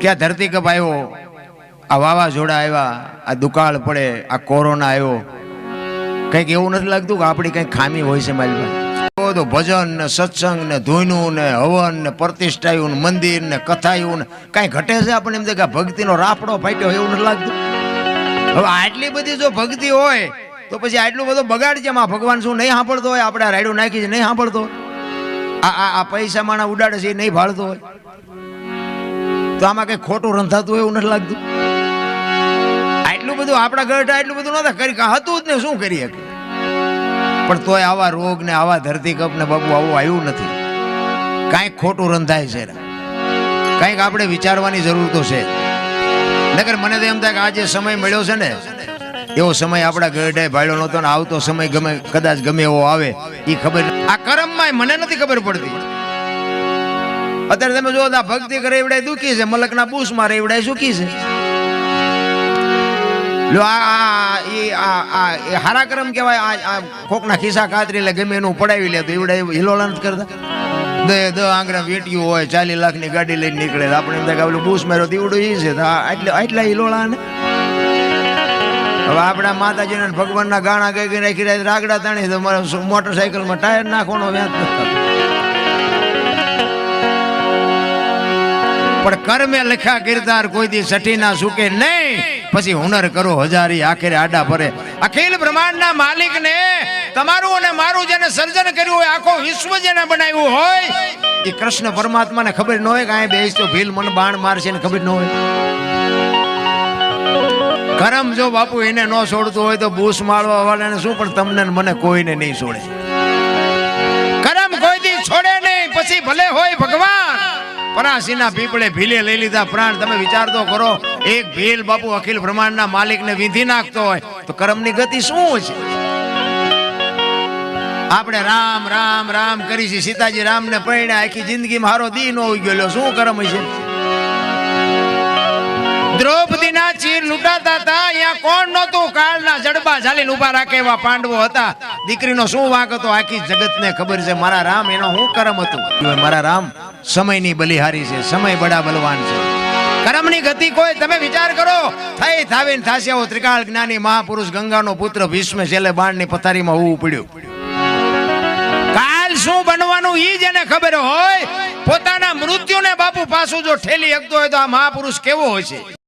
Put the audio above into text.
કે આ ધરતી કપ આવ્યો? આ વાવાઝોડા આવ્યા, આ દુકાળ પડે, આ કોરોના આવ્યો. કંઈક એવું નથી લાગતું કે આપણી કંઈક ખામી હોય છે મારી તો ભજન ને સત્સંગ ને ધૂનું ને હવન ને પ્રતિષ્ઠાયું ને મંદિર ને કથાયું ને કાંઈ ઘટે છે આપણને એમ કે ભક્તિનો રાફડો ફાટ્યો એવું નથી લાગતું? હવે આટલી બધી જો ભક્તિ હોય, તો પછી આટલું બધું બગાડ છે ભગવાન શું નહીં સાંભળતો હોય? આપણે રાયડું નાખી છે, નહીં સાંભળતો આ આ પૈસા માણા ઉડાડે છે નહીં ભાળતો હોય? તો આમાં કઈ ખોટું રંધાતું એવું નથી લાગતું? આટલું બધું આપણા ઘરટા એટલું બધું નતા કરી હતું જ ને શું કરી શકે પણ તોય આવા રોગ ને આવા ધરતીકપ ને બાબુ આવું આવ્યું નથી. કાંઈક ખોટું રંધાય છે. કાંઈક આપણે વિચારવાની જરૂર તો છે. નગર મને તો એમ થાય કે આ જે સમય મળ્યો છે ને, એવો સમય આપણા ગઢે ભાડ્યો નહોતો ને આવતો સમય ગમે, કદાચ ગમે એવો આવે એ ખબર આ કરમમાં મને નથી ખબર પડતી. અત્યારે તમે જો ભક્તિ કરે એવડાય દુખી છે, મલકના બૂસ મારે એવડાય સુખી છે. લો આ આ એ આ આ એ હારાક્રમ કહેવાય, આ આ કોકના ખિસ્સા કાતરી લે, ગમે એનું પડાવી લે, તો એવડાય હિલોલા નથી કરતા. દે દ આંગળા વેટ્યું હોય ચાલી લાખની ગાડી લઈને નીકળે આપણે એમ થાય ઓલું બૂસ માર્યો દીવડું ઈ છે. એટલે આટલા હિલોળા ને હવે આપણા માતાજીને ભગવાનના ગાણા ગઈ ગઈ રાખી રાખી રાગડા તાણી તો મારે શું મોટરસાયકલમાં ટાયર નાખવાનો વ્યાજ નથી પણ કર્મે લખ્યા કિરદાર કોઈ દી સઠી ના સુકે નહીં. પછી હુનર કરો હજારી, આખરે આડા પરે અખિલ બ્રહ્માંડના માલિકને તમારું અને મારું જેને સર્જન કર્યું હોય, આખો વિશ્વ જેને બનાવ્યું હોય એ કૃષ્ણ પરમાત્માને ખબર ન હોય કે અહીંયા બેસ તો ભીલ મન બાણ મારશે ને ખબર ન હોય. કરમ જો બાપુ એને ન છોડતું હોય તો બૂસ મારવા વાળાને શું, પણ તમને મને કોઈને નહીં છોડે. કરમ કોઈ દી છોડે નહીં, પછી ભલે હોય ભગવાન પરાસીના પીપળે ભીલે લઈ લીધા. પ્રાણ તમે વિચાર કરો, એક ભીલ બાપુ અખિલ બ્રહ્માંડના માલિકને વિધિ નાખતો હોય, તો કર્મની ગતિ શું છે? આપણે રામ રામ રામ કરી છે. સીતાજી રામને પરણ્યા. આખી જિંદગીમાં હારો દી નો ગયેલો. શું કર્મ છે? દ્રૌપદીના ચીર લૂંટાતા હતા. અહીંયા કોણ નહોતું? કાળના જડબા ઝાલીને ઊભા રાખે એવા પાંડવો હતા. દીકરીનો શું વાંક હતો? આખી જગતને ખબર છે. મારા રામ, એનો શું કરમ હતું? મારા રામ સમયની બલિહારી છે, સમય બડા બલવાન છે. કર્મની ગતિ કોઈ, તમે વિચાર કરો. થઈ થાવીને થાશે એવો ત્રિકાળ જ્ઞાની મહાપુરુષ ગંગાનો પુત્ર ભીષ્મ છેલ્લે બાણની પથારીમાં હોવું પડ્યું. કાલ શું બનવાનું ઈ જેને ખબર હોય. પોતાના મૃત્યુને બાપુ પાછું જો ઠેલી શકતો હોય તો આ મહાપુરુષ કેવો હોય છે?